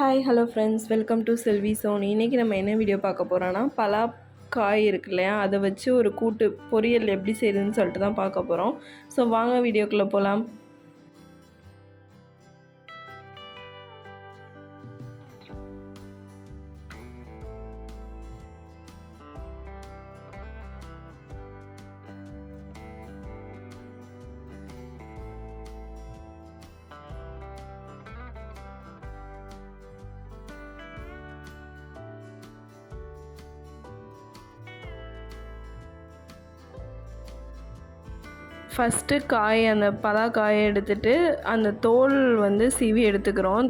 Hi hello friends welcome to Selvi Sony இன்றைக்கி நம்ம என்ன வீடியோ பார்க்க போகிறோன்னா பலா காய் இருக்கு இல்லையா? அதை வச்சு ஒரு கூட்டு பொரியல் எப்படி செய்யுதுன்னு சொல்லிட்டு தான் பார்க்க போகிறோம் ஸோ வாங்க வீடியோக்குள்ளே போகலாம் ஃபஸ்ட்டு காய் அந்த பலாக்காயை எடுத்துட்டு அந்த தோல் வந்து சீவி எடுத்துக்கிறோம்.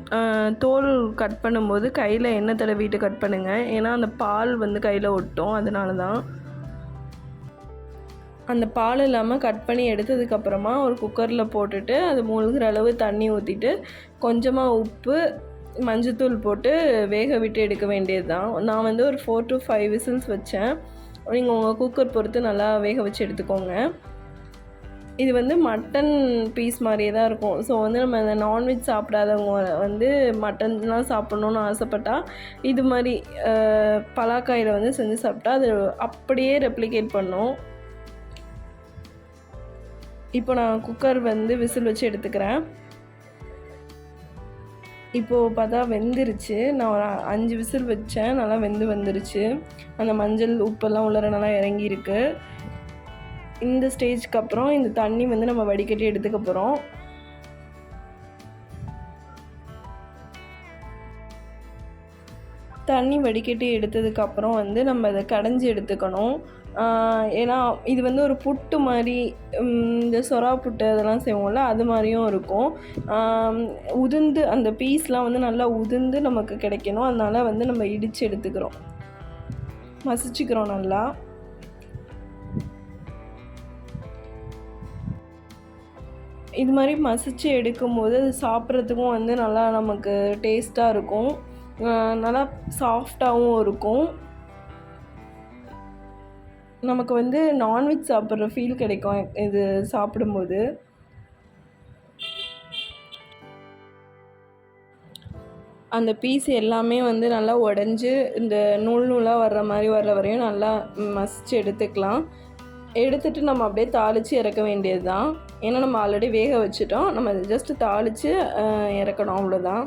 தோல் கட் பண்ணும்போது கையில் எண்ணெய் தடவிட்டு கட் பண்ணுங்கள் ஏன்னா அந்த பால் வந்து கையில் ஒட்டும். அதனால தான் அந்த பால் இல்லாமல் கட் பண்ணி எடுத்ததுக்கப்புறமா ஒரு குக்கரில் போட்டுட்டு அது மூழ்கிற அளவு தண்ணி ஊற்றிட்டு கொஞ்சமாக உப்பு மஞ்சத்தூள் போட்டு வேக விட்டு எடுக்க வேண்டியது தான் நான் வந்து ஒரு ஃபோர் டு ஃபைவ் விசில்ஸ் வச்சேன். நீங்கள் உங்கள் குக்கர் பொறுத்து நல்லா வேக வச்சு எடுத்துக்கோங்க. இது வந்து மட்டன் பீஸ் மாதிரியே தான் இருக்கும். ஸோ வந்து நம்ம இந்த நான்வெஜ் சாப்பிடாதவங்க வந்து மட்டன்லாம் சாப்பிட்ணுன்னு ஆசைப்பட்டா இது மாதிரி பலாக்காயில் வந்து செஞ்சு சாப்பிட்டா அது அப்படியே ரெப்ளிகேட் பண்ணும். இப்போ நான் குக்கர் வந்து விசில் வச்சு எடுத்துக்கிறேன். இப்போது பார்த்தா வெந்துருச்சு. நான் ஒரு அஞ்சு விசில் வச்சேன். நல்லா வெந்து வந்துருச்சு. அந்த மஞ்சள் உப்பெல்லாம் உள்ளர நல்லா இறங்கியிருக்கு. இந்த ஸ்டேஜ்க்கு அப்புறம் இந்த தண்ணி வந்து நம்ம வடிகட்டி எடுத்துக்க போகிறோம் தண்ணி வடிகட்டி எடுத்ததுக்கப்புறம் வந்து நம்ம அதை கடைஞ்சி எடுத்துக்கணும். ஏன்னா இது வந்து ஒரு புட்டு மாதிரி இந்த சொரா புட்டு அதெல்லாம் செய்வோம்ல அது மாதிரியும் இருக்கும். உதிர்ந்து அந்த பீஸ்லாம் வந்து நல்லா உதிர்ந்து நமக்கு கிடைக்கணும். அதனால் வந்து நம்ம இடித்து எடுத்துக்கிறோம். மசிச்சுக்கிறோம் நல்லா. இது மாதிரி மசிச்சு எடுக்கும்போது அது சாப்பிட்றதுக்கும் வந்து நல்லா நமக்கு டேஸ்ட்டாக இருக்கும். நல்லா சாஃப்டாகவும் இருக்கும். நமக்கு வந்து நான்வெஜ் சாப்பிட்ற ஃபீல் கிடைக்கும் இது சாப்பிடும்போது. அந்த பீஸ் எல்லாமே வந்து நல்லா உடஞ்சி இந்த நூல் நூலாக வர்ற மாதிரி வர்ற வரையும் நல்லா மசிச்சு எடுத்துக்கலாம். எடுத்துட்டு நம்ம அப்படியே தாளித்து இறக்க வேண்டியது தான் ஏன்னா நம்ம ஆல்ரெடி வேக வச்சுட்டோம். நம்ம ஜஸ்ட்டு தாளித்து இறக்கணும் அவ்வளோதான்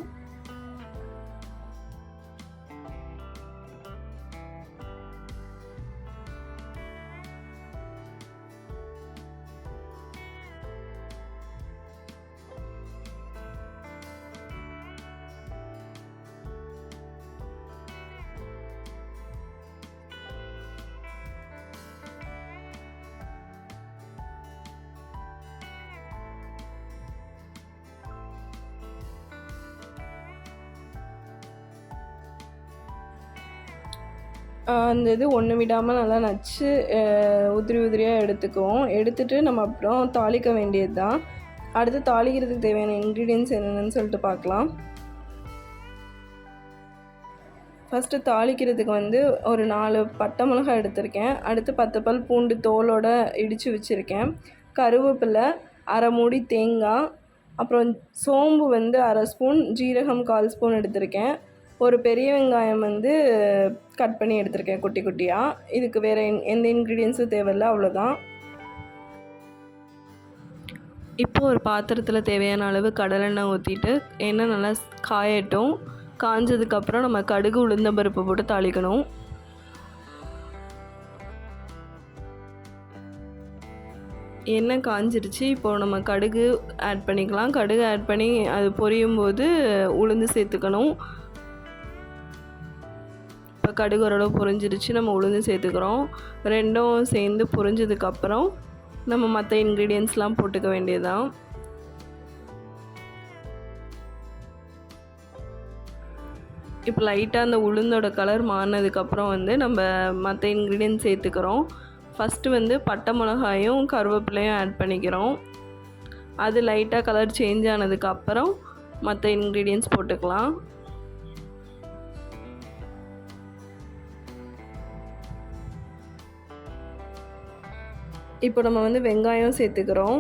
அந்த இது ஒன்று விடாமல் நல்லா நச்சு உதிரி உதிரியாக எடுத்துக்குவோம். எடுத்துகிட்டு நம்ம அப்புறம் தாளிக்க வேண்டியது தான் அடுத்து தாளிக்கிறதுக்கு தேவையான இன்க்ரீடியன்ஸ் என்னென்னு சொல்லிட்டு பார்க்கலாம். ஃபஸ்ட்டு தாளிக்கிறதுக்கு வந்து ஒரு நாலு பட்டை மிளகாய் எடுத்திருக்கேன். அடுத்து பத்து பல் பூண்டு தோலோடு இடித்து வச்சுருக்கேன். கருவேப்பிலை அரை மூடி தேங்காய் அப்புறம் சோம்பு வந்து அரை ஸ்பூன் ஜீரகம் கால் ஸ்பூன் எடுத்திருக்கேன். ஒரு பெரிய வெங்காயம் வந்து கட் பண்ணி எடுத்திருக்கேன் குட்டி குட்டியாக இதுக்கு வேறு எந்த இன்க்ரீடியன்ஸும் தேவையில்ல அவ்வளோதான் இப்போ ஒரு பாத்திரத்தில் தேவையான அளவு கடலெண்ணெய் ஊற்றிட்டு எண்ணெய் நல்லா காயட்டும். காஞ்சதுக்கப்புறம் நம்ம கடுகு உளுந்தம்பருப்பு போட்டு தாளிக்கணும். எண்ணெய் காஞ்சிருச்சு இப்போது நம்ம கடுகு ஆட் பண்ணிக்கலாம். கடுகு ஆட் பண்ணி அது பொரியும் போது உளுந்து சேர்த்துக்கணும். கடுகு ஓரளவு பொரிஞ்சிருச்சு நம்ம உளுந்து சேர்த்துக்கிறோம். ரெண்டும் சேர்ந்து பொரிஞ்சதுக்கப்புறம் நம்ம மற்ற இன்க்ரீடியன்ஸ்லாம் போட்டுக்க வேண்டியதுதான். இப்போ லைட்டாக அந்த உளுந்தோட கலர் மாறினதுக்கப்புறம் வந்து நம்ம மற்ற இன்க்ரீடியன்ஸ் சேர்த்துக்கிறோம். ஃபஸ்ட்டு வந்து பட்டை மிளகாயும் கருவேப்பிலையும் ஆட் பண்ணிக்கிறோம். அது லைட்டாக கலர் சேஞ்ச் ஆனதுக்கப்புறம் மற்ற இன்க்ரீடியன்ஸ் போட்டுக்கலாம். இப்போ நம்ம வந்து வெங்காயம் சேர்த்துக்கிறோம்.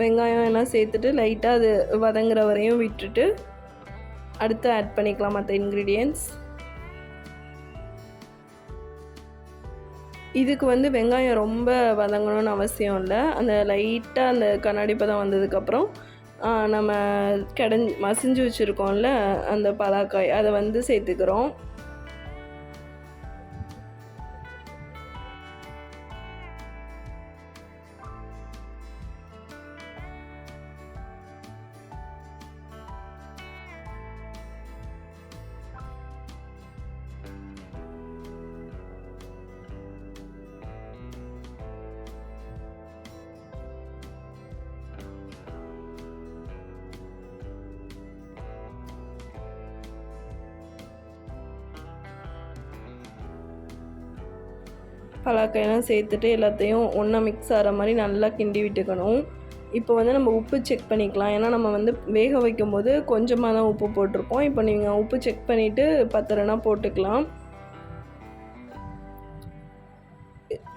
வெங்காயம் எல்லாம் சேர்த்துட்டு லைட்டாக அது வதங்குற வரையும் விட்டுட்டு அடுத்து ஆட் பண்ணிக்கலாம் மற்ற இன்க்ரீடியன்ட்ஸ் இதுக்கு வந்து வெங்காயம் ரொம்ப வதங்கணும்னு அவசியம் இல்லை. அந்த லைட்டாக அந்த கண்ணாடி பதம் வந்ததுக்கப்புறம் நம்ம கடைஞ்சி மசிஞ்சு வச்சுருக்கோம்ல அந்த பலாக்காய் அதை வந்து சேர்த்துக்கிறோம். பலாக்காயெல்லாம் சேர்த்துட்டு எல்லாத்தையும் ஒன்றா மிக்ஸ் ஆகிற மாதிரி நல்லா கிண்டி விட்டுக்கணும். இப்போ வந்து நம்ம உப்பு செக் பண்ணிக்கலாம். ஏன்னா நம்ம வந்து வேக வைக்கும்போது கொஞ்சமாக தான் உப்பு போட்டிருப்போம். இப்போ நீங்கள் உப்பு செக் பண்ணிவிட்டு பத்திரனா போட்டுக்கலாம்.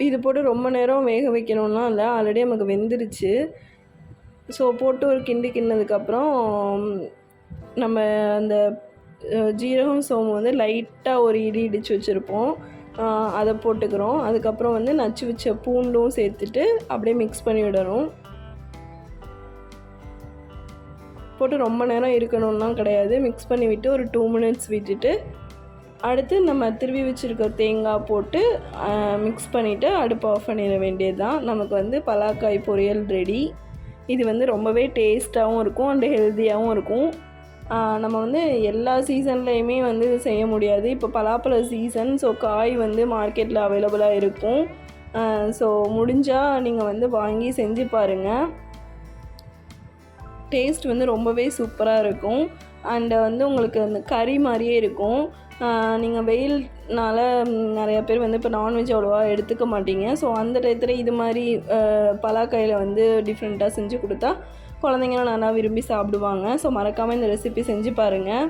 இது போட்டு ரொம்ப நேரம் வேக வைக்கணும்லாம் இல்லை. ஆல்ரெடி நமக்கு வெந்துருச்சு. ஸோ போட்டு ஒரு கிண்டி கிண்ணதுக்கப்புறம் நம்ம அந்த ஜீரகம் சோம்பு வந்து லைட்டாக ஒரு இடி இடித்து வச்சுருப்போம். அதை போட்டுக்கிறோம். அதுக்கப்புறம் வந்து நச்சு வச்ச பூண்டும் சேர்த்துட்டு அப்படியே மிக்ஸ் பண்ணி விடணும். போட்டு ரொம்ப நேரம் இருக்கணும்லாம் கிடையாது. மிக்ஸ் பண்ணி விட்டு ஒரு டூ மினிட்ஸ் விட்டுட்டு அடுத்து நம்ம திருவி வச்சுருக்க தேங்காய் போட்டு மிக்ஸ் பண்ணிவிட்டு அடுப்பு ஆஃப் பண்ணிட வேண்டியது தான் நமக்கு வந்து பலாக்காய் பொரியல் ரெடி இது வந்து ரொம்பவே டேஸ்ட்டாகவும் இருக்கும் அண்டு ஹெல்த்தியாகவும் இருக்கும். நம்ம வந்து எல்லா சீசன்லேயுமே வந்து செய்ய முடியாது. இப்போ பலாப்பழ சீசன் ஸோ காய் வந்து மார்க்கெட்டில் அவைலபிளாக இருக்கும். ஸோ முடிஞ்சால் நீங்கள் வந்து வாங்கி செஞ்சு பாருங்கள் டேஸ்ட் வந்து ரொம்பவே சூப்பராக இருக்கும். அண்டு வந்து உங்களுக்கு அந்த கறி மாதிரியே இருக்கும். நீங்கள் வெயில்னால நிறையா பேர் வந்து இப்போ நான்வெஜ் அவ்வளோவா எடுத்துக்க மாட்டீங்க. ஸோ அந்த டயத்தில் இது மாதிரி பலாக்காயில் வந்து டிஃப்ரெண்ட்டாக செஞ்சு கொடுத்தா குழந்தைங்களும் நல்லா விரும்பி சாப்பிடுவாங்க. ஸோ மறக்காமல் இந்த ரெசிபி செஞ்சு பாருங்கள்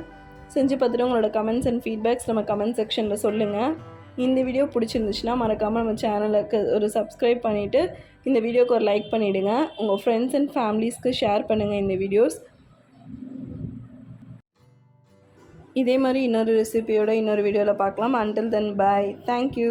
செஞ்சு பார்த்துட்டு உங்களோட கமெண்ட்ஸ் அண்ட் ஃபீட்பேக்ஸ் நம்ம கமெண்ட் செக்ஷனில் சொல்லுங்கள் இந்த வீடியோ பிடிச்சிருந்துச்சுன்னா மறக்காமல் நம்ம சேனலுக்கு ஒரு சப்ஸ்கிரைப் பண்ணிவிட்டு இந்த வீடியோக்கு ஒரு லைக் பண்ணிவிடுங்க உங்கள் ஃப்ரெண்ட்ஸ் அண்ட் ஃபேமிலிஸ்க்கு ஷேர் பண்ணுங்கள் இந்த வீடியோஸ் இதே மாதிரி இன்னொரு ரெசிபியோட இன்னொரு வீடியோவில் பார்க்கலாம். Until then bye thank you